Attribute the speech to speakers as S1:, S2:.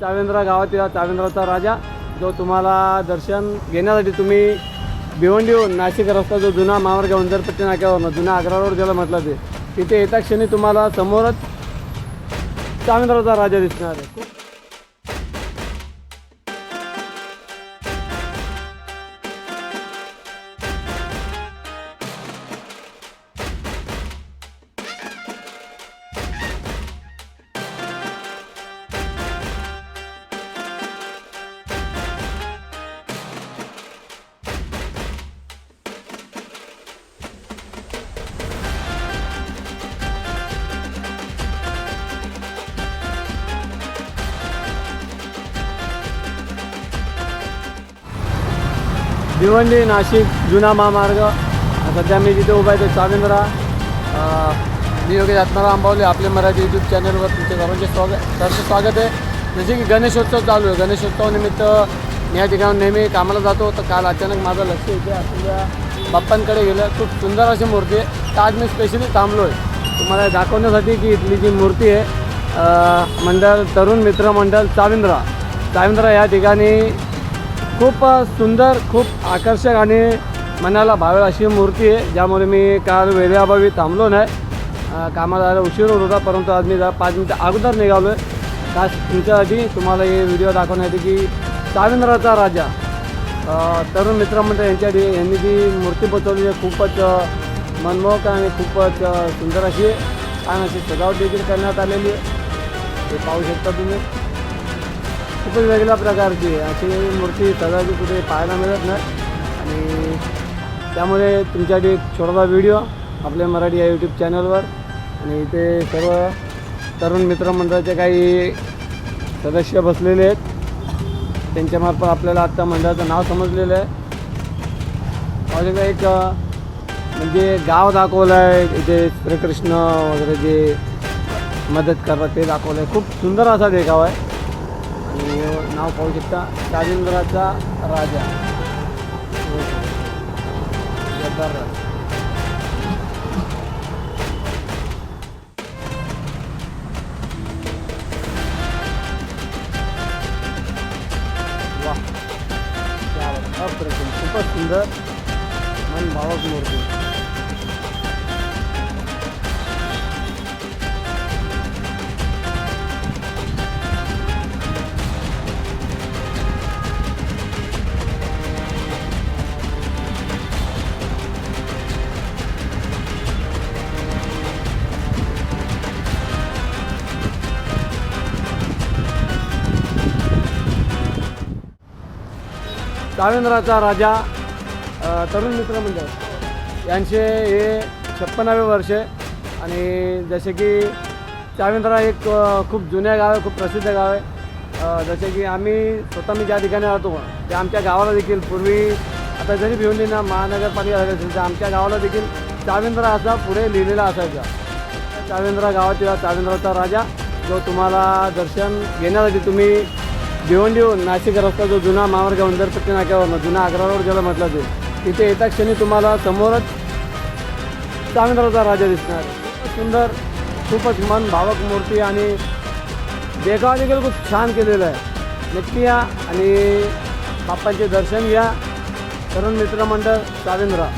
S1: चावेंद्रा गावातील हा चावेंद्राचा राजा जो तुम्हाला दर्शन घेण्यासाठी तुम्ही भिवंडीहून नाशिक रस्ता जो जुना मावरगाव उंदरपट्टी नाक्यावरनं जुना आग्रा रोड ज्याला म्हटलं ते तिथे येत्या क्षणी तुम्हाला समोरच चावेंद्राचा राजा दिसणार आहे. भिवंडी नाशिक जुना महामार्ग. सध्या मी जिथे उभा आहे तो चावेंद्रा. मी योगेश आत्माराम आंबावले आपले मराठी यूट्यूब चॅनलवर तुमचे सर्वांचे स्वागत सरचं स्वागत आहे. जसे की गणेशोत्सव चालू आहे. गणेशोत्सवानिमित्त मी या ठिकाणी नेहमी कामाला जातो. तर काल अचानक माझं लक्ष इथे असलेल्या बाप्पांकडे गेलं. खूप सुंदर अशी मूर्ती आहे. तर आज मी स्पेशली थांबलो आहे तुम्हाला दाखवण्यासाठी की इथली जी मूर्ती आहे मंडळ तरुण मित्र मंडळ चाविंद्रा. चाविंद्रा या ठिकाणी खूप सुंदर खूप आकर्षक आणि मनाला भावेल अशी मूर्ती आहे ज्यामुळे मी काल वेळेअभावी थांबलो नाही. कामाला जायला उशीर होत होता परंतु आज मी जरा पाच मिनटं अगोदर निघालो आहे खास तुमच्यासाठी तुम्हाला हे व्हिडिओ दाखवण्यासाठी की चाविंद्राचा राजा तरुण मित्रमंडळ यांच्यासाठी यांनी जी मूर्ती बसवली आहे खूपच मनमोहक आणि खूपच सुंदर अशी आहे. छान अशी सजावट देखील करण्यात आलेली आहे. ते पाहू शकता तुम्ही. खूपच वेगळ्या प्रकारची आहे. अशी मूर्ती सजावटी कुठे पाहायला मिळत नाही. आणि त्यामुळे तुमच्यासाठी एक छोटासा व्हिडिओ आपल्या मराठी या यूट्यूब चॅनलवर आणि इथे सर्व तरुण मित्रमंडळाचे काही सदस्य बसलेले आहेत. त्यांच्यामार्फत आपल्याला आत्ता मंडळाचं नाव समजलेलं आहे. अजून एक म्हणजे गाव दाखवलं आहे इथे श्रीकृष्ण वगैरे जे मदत करतात ते दाखवलं आहे खूप सुंदर असा देखावा आहे. आणि हे नाव पाहू शकता राजेंद्राचा राजा जब्बार राजा. वाह क्या बात. अप्रतिम खूपच सुंदर मन भावक मूर्ती कावेंद्राचा राजा तरुण मित्र मंडळ यांचे हे छप्पनावे वर्ष आहे आणि जसे की चावेंद्रा एक खूप जुन्या गाव आहे खूप प्रसिद्ध गाव आहे. जसे की आम्ही स्वतः मी ज्या ठिकाणी राहतो त्या आमच्या गावाला देखील पूर्वी आता जरी भिवंडीना महानगरपालिका असेल तर आमच्या गावाला देखील चावेंद्रा असा पुढे लिहिलेला असायचा. चावेंद्रा गावातील चावेंद्राचा राजा जो तुम्हाला दर्शन घेण्यासाठी तुम्ही देऊन देऊन नाशिक रस्ता जो जुना मावरगाव उंदरपट्टी नाक्यावरनं जुना आग्रा रोड ज्याला म्हटलं ते तिथे येता क्षणी तुम्हाला समोरच चावेंद्राचा राजा दिसणार. सुंदर खूपच मन भावक मूर्ती आणि देखावा देखील खूप छान केलेलं आहे. नक्की या आणि बाप्पांचे दर्शन घ्या. तरुण मित्रमंडळ चावेंद्रा.